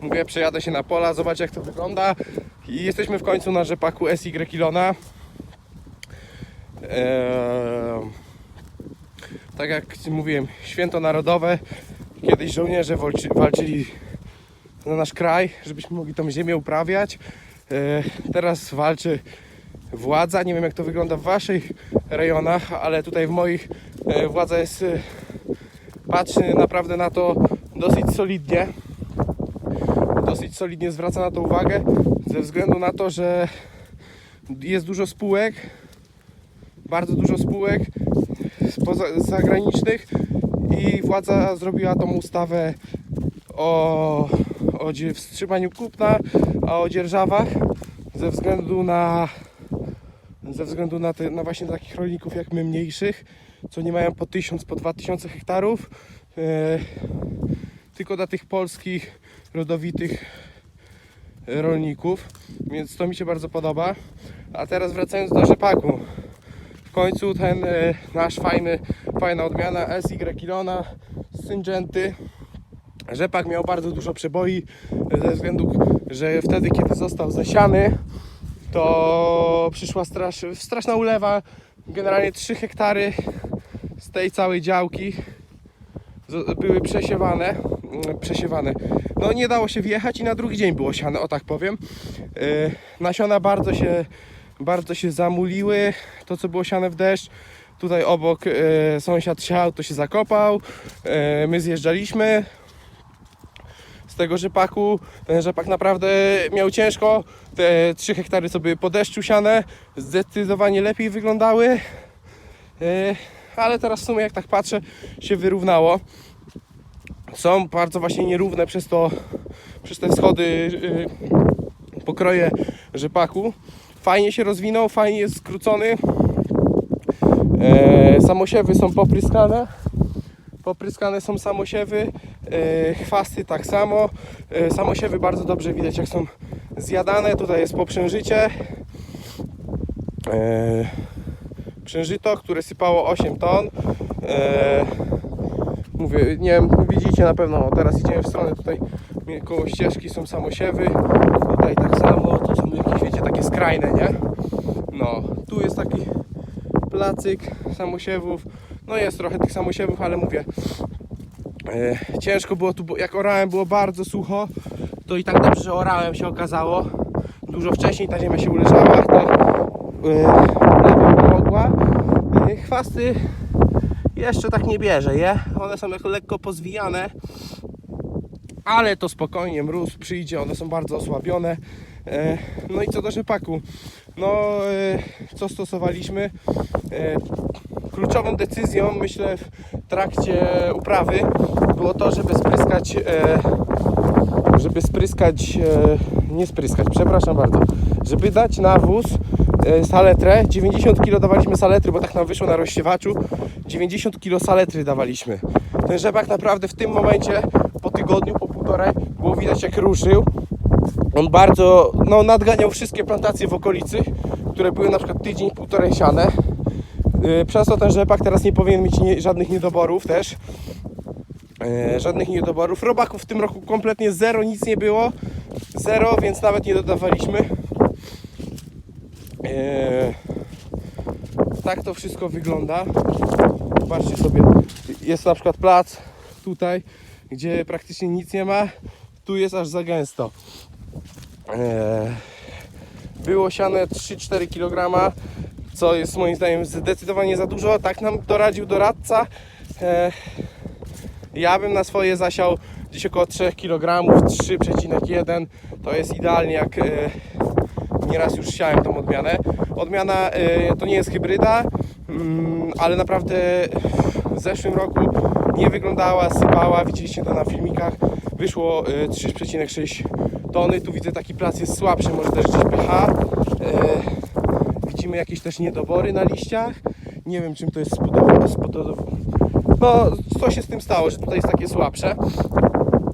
Mówię, przejadę się na pola, zobaczę jak to wygląda. I jesteśmy w końcu na rzepaku SY Ilona. Eee, tak jak mówiłem, święto narodowe. Kiedyś żołnierze walczy, walczyli na nasz kraj, żebyśmy mogli tą ziemię uprawiać. Eee, teraz walczy władza. Nie wiem jak to wygląda w waszych rejonach, ale tutaj w moich e, władza jest e, patrzy naprawdę na to dosyć solidnie. Dosyć solidnie zwraca na to uwagę ze względu na to, że jest dużo spółek, bardzo dużo spółek zagranicznych i władza zrobiła tą ustawę o, o wstrzymaniu kupna, a o dzierżawach ze względu na ze względu na, te, na właśnie takich rolników jak my mniejszych, co nie mają po 1000, po 2000 hektarów, e, tylko dla tych polskich rodowitych rolników, więc to mi się bardzo podoba. A teraz wracając do rzepaku. W końcu ten e, nasz fajny, fajna odmiana SY Ilona Syngenty. Rzepak miał bardzo dużo przeboi ze względu, że wtedy kiedy został zasiany, to przyszła strasz, straszna ulewa. Generalnie 3 hektary z tej całej działki były przesiewane. Mm, przesiewane. No nie dało się wjechać i na drugi dzień było siane, o tak powiem. Yy, nasiona bardzo się, bardzo się zamuliły. To co było siane w deszcz. Tutaj obok yy, sąsiad siał, to się zakopał. Yy, my zjeżdżaliśmy z tego rzepaku. Ten rzepak naprawdę miał ciężko. Te 3 hektary były po deszczu siane zdecydowanie lepiej wyglądały. Ale teraz w sumie jak tak patrzę się wyrównało. Są bardzo właśnie nierówne przez to, przez te schody yy, pokroje rzepaku. Fajnie się rozwinął, fajnie jest skrócony. E, samosiewy są popryskane. Popryskane są samosiewy, e, chwasty tak samo. E, samosiewy bardzo dobrze widać jak są zjadane. Tutaj jest poprzężycie. E, przężyto, które sypało 8 ton. E, mówię, nie wiem, widzicie na pewno, teraz idziemy w stronę tutaj koło ścieżki są samosiewy. Tutaj tak samo, to są jakieś, wiecie, takie skrajne, nie? No, tu jest taki placyk samosiewów. No jest trochę tych samosiewów, ale mówię, e, ciężko było tu, bo jak orałem było bardzo sucho, to i tak dobrze, że orałem się okazało. Dużo wcześniej ta ziemia się uleżała, to e, lewa pomogła. E, chwasty jeszcze tak nie bierze, je? One są jako lekko pozwijane, ale to spokojnie, mróz przyjdzie, one są bardzo osłabione. E, No i co do rzepaku, no e, co stosowaliśmy? E, Kluczową decyzją, myślę, w trakcie uprawy było to, żeby spryskać, żeby spryskać, nie spryskać, przepraszam bardzo, żeby dać nawóz saletrę, 90 kg dawaliśmy saletry, bo tak nam wyszło na rozsiewaczu, 90 kg saletry dawaliśmy. Ten rzepak naprawdę w tym momencie, po tygodniu, po półtorej, było widać jak ruszył. On bardzo, no nadganiał wszystkie plantacje w okolicy, które były na przykład tydzień, półtorej siane. Yy, Przez to ten rzepak teraz nie powinien mieć żadnych niedoborów też. Yy, żadnych niedoborów. Robaków w tym roku kompletnie zero, nic nie było. Zero, więc nawet nie dodawaliśmy. Yy, tak to wszystko wygląda. Zobaczcie sobie, jest na przykład plac tutaj, gdzie praktycznie nic nie ma. Tu jest aż za gęsto. Eee, było siane 3-4 kg, co jest moim zdaniem zdecydowanie za dużo. Tak nam doradził doradca. Eee, ja bym na swoje zasiał gdzieś około 3 kg, 3,1 to jest idealnie jak nieraz już siałem tą odmianę. Odmiana e, to nie jest hybryda, mm, ale naprawdę w zeszłym roku nie wyglądała, sypała, widzieliście to na filmikach. Wyszło e, 3,6 tony. Tu widzę taki plac jest słabszy, może też gdzieś pH. E, widzimy jakieś też niedobory na liściach. Nie wiem czym to jest spowodowane. No, co się z tym stało, że tutaj jest takie słabsze.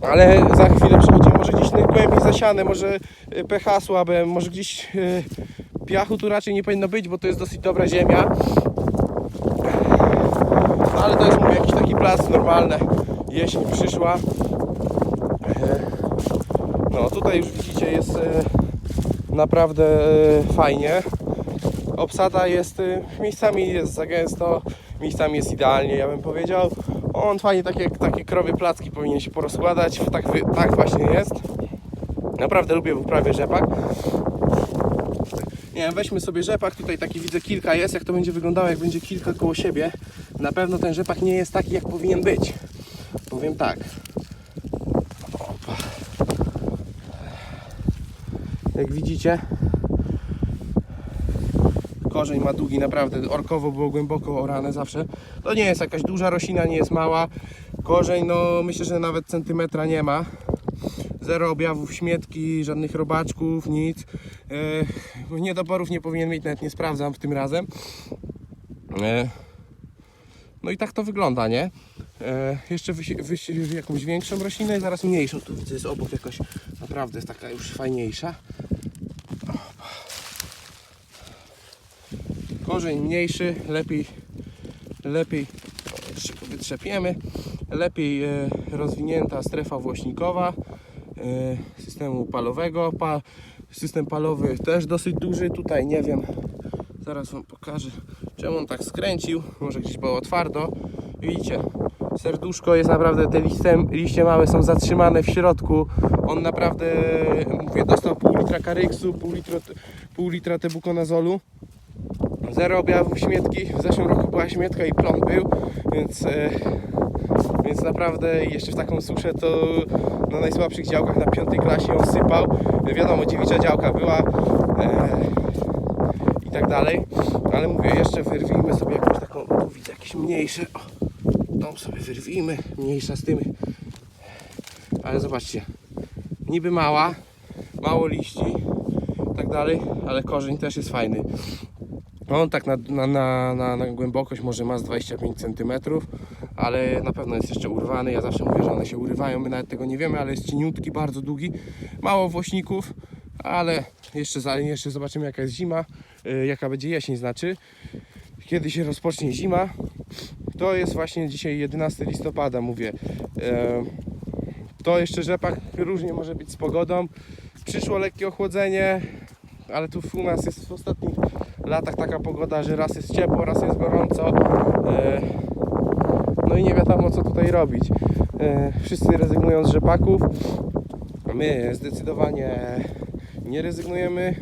Ale za chwilę przechodzimy, może gdzieś głębiej zasiane, może y, pH słabe, może gdzieś y, piachu tu raczej nie powinno być, bo to jest dosyć dobra ziemia. Ale to jest mówię, jakiś taki plac normalny. Jesień przyszła. No tutaj już widzicie jest e, naprawdę fajnie. Obsada jest, miejscami jest za gęsto, miejscami jest idealnie, ja bym powiedział. On fajnie takie, takie krowie placki powinien się porozkładać, tak, tak właśnie jest. Naprawdę lubię w uprawie rzepak. Nie wiem, weźmy sobie rzepak, tutaj taki widzę kilka jest, jak to będzie wyglądało, jak będzie kilka koło siebie. Na pewno ten rzepak nie jest taki, jak powinien być. Powiem tak. Opa. Jak widzicie, korzeń ma długi, naprawdę orkowo było głęboko orane zawsze. To nie jest jakaś duża roślina, nie jest mała. Korzeń, no myślę, że nawet centymetra nie ma. Zero objawów śmietki, żadnych robaczków, nic. E, niedoborów nie powinien mieć, nawet nie sprawdzam w tym razem. E, no i tak to wygląda, nie? E, jeszcze wysi, jakąś większą roślinę, zaraz mniejszą. Tu widzę, jest obok jakoś naprawdę jest taka już fajniejsza. Korzeń mniejszy, lepiej, lepiej wytrzepiemy, lepiej e, rozwinięta strefa włośnikowa e, systemu palowego. Pa, system palowy też dosyć duży, tutaj nie wiem, zaraz Wam pokażę czemu on tak skręcił, może gdzieś było twardo. Widzicie, serduszko jest naprawdę, te liście, liście małe są zatrzymane w środku. On naprawdę, mówię, dostał pół litra karyksu, pół litra, pół litra tebukonazolu. Zero objawów śmietki. W zeszłym roku była śmietka i plon był, więc, e, więc naprawdę jeszcze w taką suszę to na najsłabszych działkach na piątej klasie on sypał. Wiadomo, dziewicza działka była e, i tak dalej, ale mówię, jeszcze wyrwijmy sobie jakąś taką, tu widzę jakieś mniejsze, o, tą sobie wyrwijmy, mniejsza z tymi, ale zobaczcie, niby mała, mało liści, tak dalej, ale korzeń też jest fajny. On tak na, na, na, na, na głębokość może ma z 25 cm, ale na pewno jest jeszcze urwany. Ja zawsze mówię, że one się urywają, my nawet tego nie wiemy, ale jest cieniutki, bardzo długi. Mało włośników, ale jeszcze, jeszcze zobaczymy jaka jest zima, y, jaka będzie jesień znaczy. Kiedy się rozpocznie zima, to jest właśnie dzisiaj 11 listopada, mówię. E, to jeszcze rzepak różnie może być z pogodą. Przyszło lekkie ochłodzenie, ale tu u nas jest w ostatnich latach taka pogoda, że raz jest ciepło, raz jest gorąco. E, No i nie wiadomo co tutaj robić. E, Wszyscy rezygnują z rzepaków. My zdecydowanie nie rezygnujemy.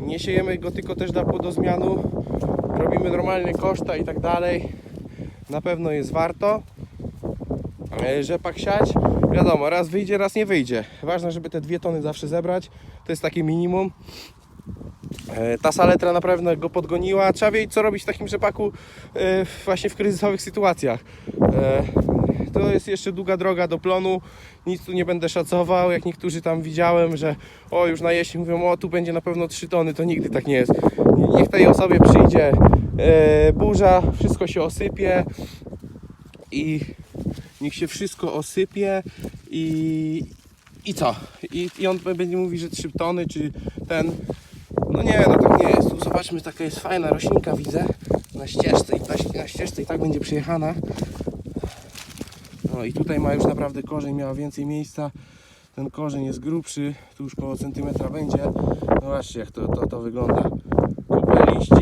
Nie siejemy go tylko też dla płodozmianu. Robimy normalnie koszta i tak dalej. Na pewno jest warto. E, Rzepak siać, wiadomo, raz wyjdzie, raz nie wyjdzie. Ważne, żeby te dwie tony zawsze zebrać. To jest takie minimum. E, Ta saletra na pewno go podgoniła. Trzeba wiedzieć, co robić w takim rzepaku e, właśnie w kryzysowych sytuacjach. E, To jest jeszcze długa droga do plonu. Nic tu nie będę szacował. Jak niektórzy tam widziałem, że o już na jesień mówią, o tu będzie na pewno 3 tony, to nigdy tak nie jest. Niech tej osobie przyjdzie burza, wszystko się osypie i niech się wszystko osypie i, i co? I, I on będzie mówić, że 3 tony, czy ten. No nie, no tak nie jest. Tu zobaczmy, taka jest fajna roślinka, widzę. Na ścieżce i na, ścieżce i tak będzie przejechana. No i tutaj ma już naprawdę korzeń, miała więcej miejsca. Ten korzeń jest grubszy, tu już koło centymetra będzie. No zobaczcie jak to, to, to wygląda. Kupę liści.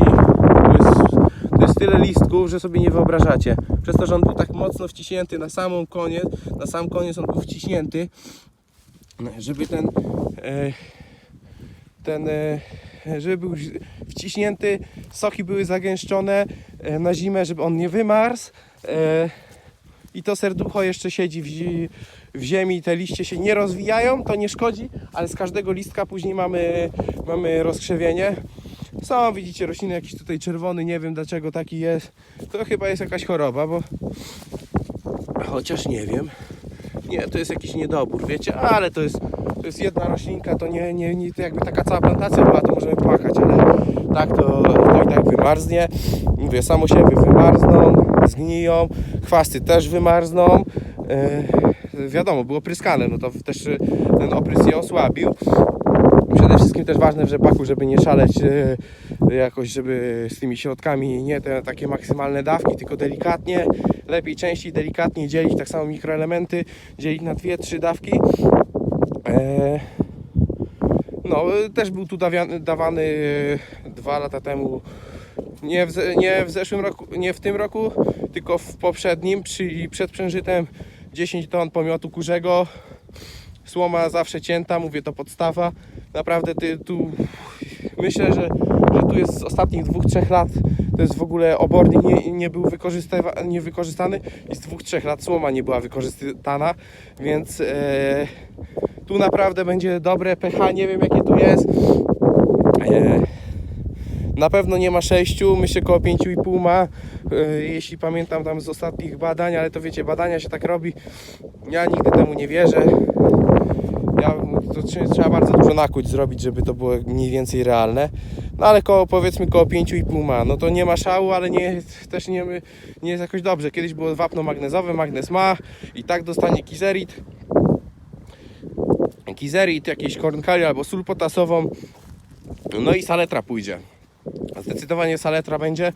To jest, to jest tyle listków, że sobie nie wyobrażacie. Przez to, że on był tak mocno wciśnięty na samą koniec, na sam koniec on był wciśnięty, żeby ten e, ten e, żeby był wciśnięty, soki były zagęszczone e, na zimę, żeby on nie wymarzł e, i to serducho jeszcze siedzi w, zi- w ziemi, te liście się nie rozwijają, to nie szkodzi, ale z każdego listka później mamy, mamy rozkrzewienie. Są, widzicie, rośliny jakiś tutaj czerwony, nie wiem dlaczego taki jest. To chyba jest jakaś choroba, bo chociaż nie wiem. Nie, to jest jakiś niedobór, wiecie, ale to jest, to jest jedna roślinka, to nie, nie, nie to jakby taka cała plantacja była, to możemy płakać, ale tak to, to i tak wymarznie. Mówię, samosiewy wymarzną, zgniją, chwasty też wymarzną. Yy, wiadomo, było pryskane, no to też y, ten oprys je osłabił. Przede wszystkim też ważne w rzepaku, żeby nie szaleć e, jakoś, żeby z tymi środkami nie te takie maksymalne dawki, tylko delikatnie, lepiej częściej delikatnie dzielić, tak samo mikroelementy, dzielić na dwie, trzy dawki. E, No, też był tu dawany y, dwa lata temu, nie w, nie w zeszłym roku, nie w tym roku, tylko w poprzednim, czyli przed przężytem 10 ton pomiotu kurzego. Słoma zawsze cięta, mówię to podstawa. Naprawdę ty, tu myślę, że, że tu jest z ostatnich dwóch, trzech lat to jest w ogóle obornik nie, nie był wykorzystany i z dwóch, trzech lat słoma nie była wykorzystana, więc e, tu naprawdę będzie dobre pH, nie wiem jakie tu jest. E, na pewno nie ma 6, myślę koło 5,5 ma, e, jeśli pamiętam tam z ostatnich badań, ale to wiecie, badania się tak robi. Ja nigdy temu nie wierzę. To trze- trzeba bardzo dużo nakłuć zrobić, żeby to było mniej więcej realne. No ale koło, powiedzmy koło 5,5 ma. No to nie ma szału, ale nie, też nie, nie jest jakoś dobrze. Kiedyś było wapno magnezowe, magnes ma i tak dostanie kizerit. Kizerit, jakieś kornkali albo sól potasową. No i saletra pójdzie. Zdecydowanie saletra będzie.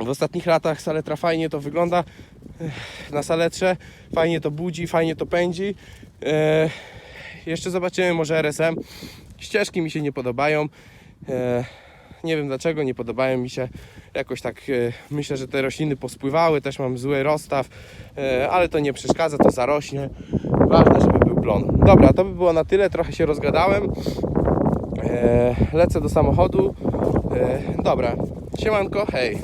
W ostatnich latach saletra fajnie to wygląda na saletrze. Fajnie to budzi, fajnie to pędzi. E, jeszcze zobaczymy może RSM. Ścieżki mi się nie podobają. E, nie wiem dlaczego, nie podobają mi się. Jakoś tak e, myślę, że te rośliny pospływały, też mam zły rozstaw, e, ale to nie przeszkadza, to zarośnie. Ważne, żeby był plon. Dobra, to by było na tyle, trochę się rozgadałem. Lecę do samochodu. Dobra, siemanko, hej.